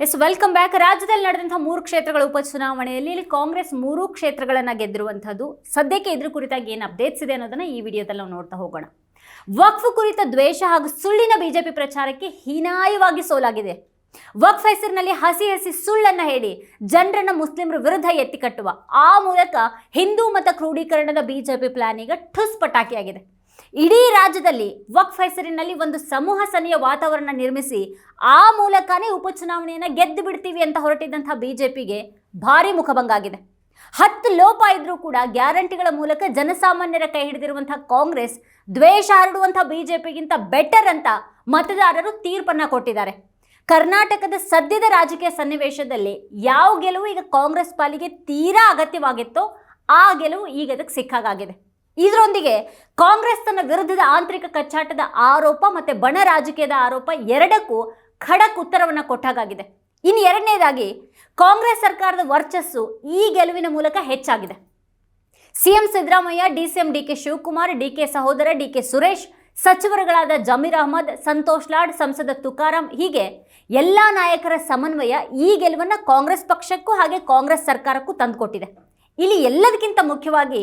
S welcome back ರಾಜ್ಯದಲ್ಲಿ ನಡೆದಂತಹ ಮೂರು ಕ್ಷೇತ್ರಗಳ ಉಪಚುನಾವಣೆಯಲ್ಲಿ ಇಲ್ಲಿ ಕಾಂಗ್ರೆಸ್ ಮೂರು ಕ್ಷೇತ್ರಗಳನ್ನ ಗೆದ್ದಿರುವಂತಹದ್ದು ಸದ್ಯಕ್ಕೆ ಇದ್ರ ಕುರಿತಾಗಿ ಏನು ಅಪ್ಡೇಟ್ಸ್ ಇದೆ ಅನ್ನೋದನ್ನ ಈ ವಿಡಿಯೋದಲ್ಲಿ ನಾವು ನೋಡ್ತಾ ಹೋಗೋಣ. ವಕ್ಫ್ ಕುರಿತ ದ್ವೇಷ ಹಾಗೂ ಸುಳ್ಳಿನ ಬಿಜೆಪಿ ಪ್ರಚಾರಕ್ಕೆ ಹೀನಾಯವಾಗಿ ಸೋಲಾಗಿದೆ. ವಕ್ಫ್ ಹೆಸರಿನಲ್ಲಿ ಹಸಿ ಹಸಿ ಸುಳ್ಳನ್ನ ಹೇಳಿ ಜನರನ್ನ ಮುಸ್ಲಿಮರ ವಿರುದ್ಧ ಎತ್ತಿಕಟ್ಟುವ ಆ ಮೂಲಕ ಹಿಂದೂ ಮತ ಕ್ರೋಢೀಕರಣದ ಬಿಜೆಪಿ ಪ್ಲಾನ್ ಈಗ ಠುಸ್ ಪಟಾಕಿಯಾಗಿದೆ. ಇಡೀ ರಾಜ್ಯದಲ್ಲಿ ವಕ್ಫ್ ಹೆಸರಿನಲ್ಲಿ ಒಂದು ಸಮೂಹ ಸನಿಯ ವಾತಾವರಣ ನಿರ್ಮಿಸಿ, ಆ ಮೂಲಕನೇ ಉಪಚುನಾವಣೆಯನ್ನು ಗೆದ್ದು ಬಿಡ್ತೀವಿ ಅಂತ ಹೊರಟಿದ್ದಂತಹ ಬಿಜೆಪಿಗೆ ಭಾರಿ ಮುಖಭಂಗ ಆಗಿದೆ. ಹತ್ತು ಲೋಪ ಇದ್ರೂ ಕೂಡ ಗ್ಯಾರಂಟಿಗಳ ಮೂಲಕ ಜನಸಾಮಾನ್ಯರ ಕೈ ಹಿಡಿದಿರುವಂತಹ ಕಾಂಗ್ರೆಸ್ ದ್ವೇಷ ಹರಡುವಂತಹ ಬಿಜೆಪಿಗಿಂತ ಬೆಟರ್ ಅಂತ ಮತದಾರರು ತೀರ್ಪನ್ನ ಕೊಟ್ಟಿದ್ದಾರೆ. ಕರ್ನಾಟಕದ ಸದ್ಯದ ರಾಜಕೀಯ ಸನ್ನಿವೇಶದಲ್ಲಿ ಯಾವ ಗೆಲುವು ಈಗ ಕಾಂಗ್ರೆಸ್ ಪಾಲಿಗೆ ತೀರಾ ಅಗತ್ಯವಾಗಿತ್ತೋ, ಆ ಗೆಲುವು ಈಗ ಅದಕ್ಕೆ ಸಿಕ್ಕಾಗಿದೆ ಇದರೊಂದಿಗೆ ಕಾಂಗ್ರೆಸ್ ತನ್ನ ವಿರುದ್ಧದ ಆಂತರಿಕ ಕಚ್ಚಾಟದ ಆರೋಪ ಮತ್ತೆ ಬಣ ರಾಜಕೀಯದ ಆರೋಪ ಎರಡಕ್ಕೂ ಖಡಕ್ ಉತ್ತರವನ್ನು ಕೊಟ್ಟಾಗಿದೆ ಇನ್ನು ಎರಡನೇದಾಗಿ ಕಾಂಗ್ರೆಸ್ ಸರ್ಕಾರದ ವರ್ಚಸ್ಸು ಈ ಗೆಲುವಿನ ಮೂಲಕ ಹೆಚ್ಚಾಗಿದೆ. CM Siddaramaiah, D DCM D K Shivakumar, D K ಸಹೋದರ, ಡಿ ಕೆ ಸುರೇಶ್, ಸಚಿವರುಗಳಾದ ಜಮೀರ್ ಅಹಮದ್, ಸಂತೋಷ್ ಲಾಡ್, ಸಂಸದ ತುಕಾರಾಂ ಹೀಗೆ ಎಲ್ಲ ನಾಯಕರ ಸಮನ್ವಯ ಈ ಗೆಲುವನ್ನು ಕಾಂಗ್ರೆಸ್ ಪಕ್ಷಕ್ಕೂ ಹಾಗೆ ಕಾಂಗ್ರೆಸ್ ಸರ್ಕಾರಕ್ಕೂ ತಂದುಕೊಟ್ಟಿದೆ. ಇಲ್ಲಿ ಎಲ್ಲದಕ್ಕಿಂತ ಮುಖ್ಯವಾಗಿ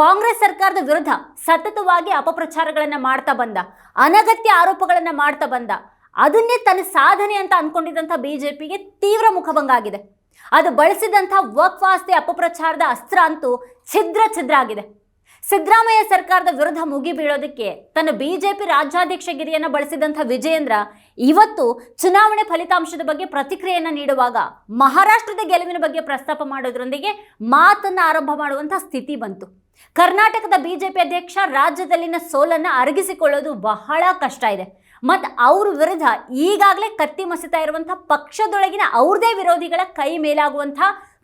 ಕಾಂಗ್ರೆಸ್ ಸರ್ಕಾರದ ವಿರುದ್ಧ ಸತತವಾಗಿ ಅಪಪ್ರಚಾರಗಳನ್ನು ಮಾಡ್ತಾ ಬಂದ, ಅನಗತ್ಯ ಆರೋಪಗಳನ್ನು ಮಾಡ್ತಾ ಬಂದ, ಅದನ್ನೇ ತನ್ನ ಸಾಧನೆ ಅಂತ ಅಂದ್ಕೊಂಡಿದ್ದಂಥ ಬಿಜೆಪಿಗೆ ತೀವ್ರ ಮುಖಭಂಗ ಆಗಿದೆ ಅದು ಬಳಸಿದಂಥ ವಕ್ವಾಸ್ತೆ ಅಪಪ್ರಚಾರದ ಅಸ್ತ್ರ ಅಂತೂ ಛಿದ್ರ ಛಿದ್ರ ಆಗಿದೆ. ಸಿದ್ದರಾಮಯ್ಯ ಸರ್ಕಾರದ ವಿರುದ್ಧ ಮುಗಿ ಬೀಳೋದಕ್ಕೆ ತನ್ನ ಬಿಜೆಪಿ ರಾಜ್ಯಾಧ್ಯಕ್ಷಗಿರಿಯನ್ನು ಬಳಸಿದಂಥ ವಿಜಯೇಂದ್ರ ಇವತ್ತು ಚುನಾವಣೆ ಫಲಿತಾಂಶದ ಬಗ್ಗೆ ಪ್ರತಿಕ್ರಿಯೆಯನ್ನು ನೀಡುವಾಗ ಮಹಾರಾಷ್ಟ್ರದ ಗೆಲುವಿನ ಬಗ್ಗೆ ಪ್ರಸ್ತಾಪ ಮಾಡೋದ್ರೊಂದಿಗೆ ಮಾತನ್ನು ಆರಂಭ ಮಾಡುವಂಥ ಸ್ಥಿತಿ ಬಂತು. ಕರ್ನಾಟಕದ ಬಿಜೆಪಿ ಅಧ್ಯಕ್ಷ ರಾಜ್ಯದಲ್ಲಿನ ಸೋಲನ್ನು ಅರಗಿಸಿಕೊಳ್ಳೋದು ಬಹಳ ಕಷ್ಟ ಇದೆ. ಮತ್ತು ಅವ್ರ ವಿರುದ್ಧ ಈಗಾಗಲೇ ಕತ್ತಿ ಮಸಿತಾ ಇರುವಂಥ ಪಕ್ಷದೊಳಗಿನ ಅವ್ರದೇ ವಿರೋಧಿಗಳ ಕೈ ಮೇಲಾಗುವಂಥ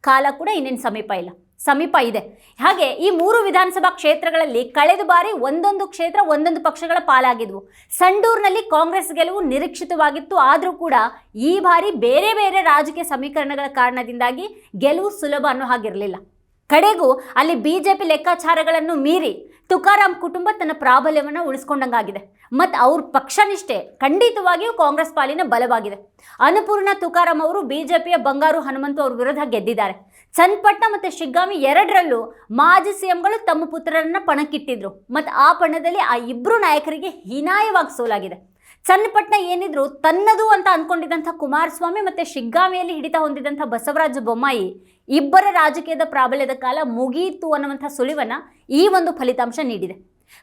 ಕಾಲ ಕೂಡ ಇನ್ನೇನು ಸಮೀಪ ಇಲ್ಲ. ಸಮೀಪ ಇದೆ. ಹಾಗೆ ಈ ಮೂರು ವಿಧಾನಸಭಾ ಕ್ಷೇತ್ರಗಳಲ್ಲಿ ಕಳೆದ ಬಾರಿ ಒಂದೊಂದು ಕ್ಷೇತ್ರ ಒಂದೊಂದು ಪಕ್ಷಗಳ ಪಾಲಾಗಿದ್ವು. ಸಂಡೂರಿನಲ್ಲಿ ಕಾಂಗ್ರೆಸ್ ಗೆಲುವು ನಿರೀಕ್ಷಿತವಾಗಿತ್ತು. ಆದರೂ ಕೂಡ ಈ ಬಾರಿ ಬೇರೆ ಬೇರೆ ರಾಜಕೀಯ ಸಮೀಕರಣಗಳ ಕಾರಣದಿಂದಾಗಿ ಗೆಲುವು ಸುಲಭ ಅನ್ನೋ ಹಾಗಿರಲಿಲ್ಲ. ಕಡೆಗೂ ಅಲ್ಲಿ ಬಿಜೆಪಿ ಲೆಕ್ಕಾಚಾರಗಳನ್ನು ಮೀರಿ ತುಕಾರಾಂ ಕುಟುಂಬ ತನ್ನ ಪ್ರಾಬಲ್ಯವನ್ನು ಉಳಿಸ್ಕೊಂಡಂಗಾಗಿದೆ. ಮತ್ತು ಅವ್ರ ಪಕ್ಷನಿಷ್ಠೆ ಖಂಡಿತವಾಗಿಯೂ ಕಾಂಗ್ರೆಸ್ ಪಾಲಿನ ಬಲವಾಗಿದೆ. ಅನ್ನಪೂರ್ಣ ತುಕಾರಾಮ್ ಅವರು ಬಿ ಜೆ ಪಿಯ ಬಂಗಾರು ಹನುಮಂತು ಅವ್ರ ವಿರುದ್ಧ ಗೆದ್ದಿದ್ದಾರೆ. ಚನ್ನಪಟ್ಟಣ ಮತ್ತು ಶಿಗ್ಗಾಮಿ ಎರಡರಲ್ಲೂ ಮಾಜಿ ಸಿಎಂಗಳು ತಮ್ಮ ಪುತ್ರರನ್ನು ಪಣಕ್ಕಿಟ್ಟಿದ್ರು. ಮತ್ತು ಆ ಪಣದಲ್ಲಿ ಆ ಇಬ್ಬರು ನಾಯಕರಿಗೆ ಹೀನಾಯವಾಗಿ ಸೋಲಾಗಿದೆ. ಚನ್ನಪಟ್ಟಣ ಏನಿದ್ರು ತನ್ನದು ಅಂತ ಅಂದ್ಕೊಂಡಿದ್ದಂಥ ಕುಮಾರಸ್ವಾಮಿ ಮತ್ತು ಶಿಗ್ಗಾಮಿಯಲ್ಲಿ ಹಿಡಿತ ಹೊಂದಿದಂಥ ಬಸವರಾಜ ಬೊಮ್ಮಾಯಿ ಇಬ್ಬರ ರಾಜಕೀಯದ ಪ್ರಾಬಲ್ಯದ ಕಾಲ ಮುಗಿಯಿತು ಅನ್ನುವಂಥ ಸುಳಿವನ್ನ ಈ ಒಂದು ಫಲಿತಾಂಶ ನೀಡಿದೆ.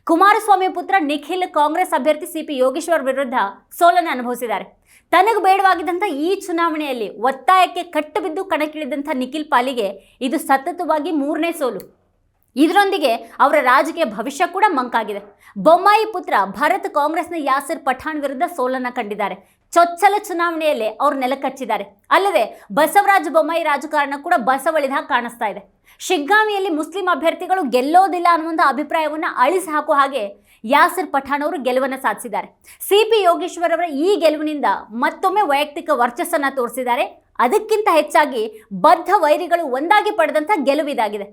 ಕುಮಾರಸ್ವಾಮಿ ಪುತ್ರ ನಿಖಿಲ್ ಕಾಂಗ್ರೆಸ್ ಅಭ್ಯರ್ಥಿ ಸಿ ಪಿ ಯೋಗೇಶ್ವರ್ ವಿರುದ್ಧ ಸೋಲನ್ನು ಅನುಭವಿಸಿದ್ದಾರೆ. ತನಗೆ ಬೇಡವಾಗಿದ್ದಂಥ ಈ ಚುನಾವಣೆಯಲ್ಲಿ ಒತ್ತಾಯಕ್ಕೆ ಕಟ್ಟು ಬಿದ್ದು ಕಣಕ್ಕಿಳಿದಂಥ ನಿಖಿಲ್ ಪಾಲಿಗೆ ಇದು ಸತತವಾಗಿ ಮೂರನೇ ಸೋಲು. ಇದರೊಂದಿಗೆ ಅವರ ರಾಜಕೀಯ ಭವಿಷ್ಯ ಕೂಡ ಮಂಕಾಗಿದೆ. ಬೊಮ್ಮಾಯಿ ಪುತ್ರ ಭರತ್ ಕಾಂಗ್ರೆಸ್ನ ಯಾಸಿರ್ ಪಠಾಣ್ ವಿರುದ್ಧ ಸೋಲನ್ನ ಕಂಡಿದ್ದಾರೆ. ಚೊಚ್ಚಲ ಚುನಾವಣೆಯಲ್ಲಿ ಅವ್ರು ನೆಲಕಚ್ಚಿದ್ದಾರೆ ಅಲ್ಲದೆ ಬಸವರಾಜ ಬೊಮ್ಮಾಯಿ ರಾಜಕಾರಣ ಕೂಡ ಬಸವಳಿದ ಕಾಣಿಸ್ತಾ ಇದೆ. ಶಿಗ್ಗಾಮಿಯಲ್ಲಿ ಮುಸ್ಲಿಂ ಅಭ್ಯರ್ಥಿಗಳು ಗೆಲ್ಲೋದಿಲ್ಲ ಅನ್ನುವಂಥ ಅಭಿಪ್ರಾಯವನ್ನು ಅಳಿಸಿ ಹಾಕುವ ಹಾಗೆ ಯಾಸಿರ್ ಪಠಾಣ್ ಅವರು ಗೆಲುವನ್ನು ಸಾಧಿಸಿದ್ದಾರೆ. ಸಿ ಪಿ ಯೋಗೇಶ್ವರ್ ಅವರ ಈ ಗೆಲುವಿನಿಂದ ಮತ್ತೊಮ್ಮೆ ವೈಯಕ್ತಿಕ ವರ್ಚಸ್ಸನ್ನು ತೋರಿಸಿದ್ದಾರೆ. ಅದಕ್ಕಿಂತ ಹೆಚ್ಚಾಗಿ ಬದ್ಧ ವೈರಿಗಳು ಒಂದಾಗಿ ಪಡೆದಂಥ ಗೆಲುವಿದಾಗಿದೆ.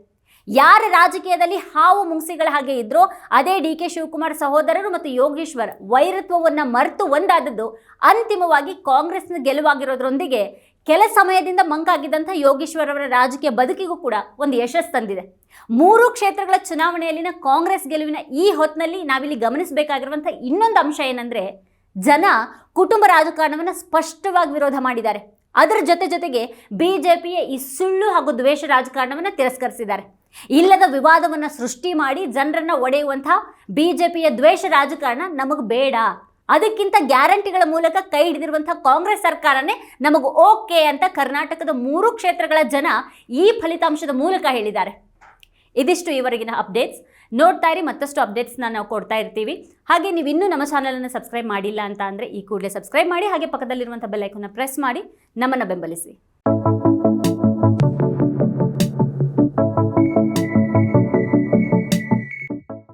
ಯಾರ ರಾಜಕೀಯದಲ್ಲಿ ಹಾವು ಮುಂಗ್ಸಿಗಳ ಹಾಗೆ ಇದ್ರೋ ಅದೇ ಡಿ ಕೆ ಶಿವಕುಮಾರ್ ಸಹೋದರರು ಮತ್ತು ಯೋಗೇಶ್ವರ್ ವೈರತ್ವವನ್ನು ಮರೆತು ಒಂದಾದದ್ದು ಅಂತಿಮವಾಗಿ ಕಾಂಗ್ರೆಸ್ನ ಗೆಲುವಾಗಿರೋದ್ರೊಂದಿಗೆ ಕೆಲ ಸಮಯದಿಂದ ಮಂಕಾಗಿದ್ದಂಥ ಯೋಗೇಶ್ವರ್ ಅವರ ರಾಜಕೀಯ ಬದುಕಿಗೂ ಕೂಡ ಒಂದು ಯಶಸ್ಸು ತಂದಿದೆ. ಮೂರು ಕ್ಷೇತ್ರಗಳ ಚುನಾವಣೆಯಲ್ಲಿನ ಕಾಂಗ್ರೆಸ್ ಗೆಲುವಿನ ಈ ಹೊತ್ತಿನಲ್ಲಿ ನಾವಿಲ್ಲಿ ಗಮನಿಸಬೇಕಾಗಿರುವಂಥ ಇನ್ನೊಂದು ಅಂಶ ಏನಂದರೆ ಜನ ಕುಟುಂಬ ರಾಜಕಾರಣವನ್ನು ಸ್ಪಷ್ಟವಾಗಿ ವಿರೋಧ ಮಾಡಿದ್ದಾರೆ. ಅದರ ಜೊತೆ ಜೊತೆಗೆ ಬಿಜೆಪಿಯ ಈ ಸುಳ್ಳು ಹಾಗೂ ದ್ವೇಷ ರಾಜಕಾರಣವನ್ನು ತಿರಸ್ಕರಿಸಿದ್ದಾರೆ. ಇಲ್ಲದ ವಿವಾದವನ್ನು ಸೃಷ್ಟಿ ಮಾಡಿ ಜನರನ್ನು ಒಡೆಯುವಂಥ ಬಿಜೆಪಿಯ ದ್ವೇಷ ರಾಜಕಾರಣ ನಮಗೆ ಬೇಡ. ಅದಕ್ಕಿಂತ ಗ್ಯಾರಂಟಿಗಳ ಮೂಲಕ ಕೈ ಹಿಡಿದಿರುವಂಥ ಕಾಂಗ್ರೆಸ್ ಸರ್ಕಾರನೇ ನಮಗೆ ಓಕೆ ಅಂತ ಕರ್ನಾಟಕದ ಮೂರು ಕ್ಷೇತ್ರಗಳ ಜನ ಈ ಫಲಿತಾಂಶದ ಮೂಲಕ ಹೇಳಿದ್ದಾರೆ. ಇದಿಷ್ಟು ಈವರೆಗಿನ ಅಪ್ಡೇಟ್ಸ್. ನೋಡ್ತಾ ಇರಿ, ಮತ್ತಷ್ಟು ಅಪ್ಡೇಟ್ಸ್ನ ನಾವು ಕೊಡ್ತಾ ಇರ್ತೀವಿ. ಹಾಗೆ ನೀವು ಇನ್ನೂ ನಮ್ಮ ಚಾನಲನ್ನು ಸಬ್ಸ್ಕ್ರೈಬ್ ಮಾಡಿಲ್ಲ ಅಂತ ಅಂದರೆ ಈ ಕೂಡಲೇ ಸಬ್ಸ್ಕ್ರೈಬ್ ಮಾಡಿ, ಹಾಗೆ ಪಕ್ಕದಲ್ಲಿರುವಂಥ ಬೆಲ್ಲೈಕನ್ನ ಪ್ರೆಸ್ ಮಾಡಿ, ನಮ್ಮನ್ನು ಬೆಂಬಲಿಸಿ.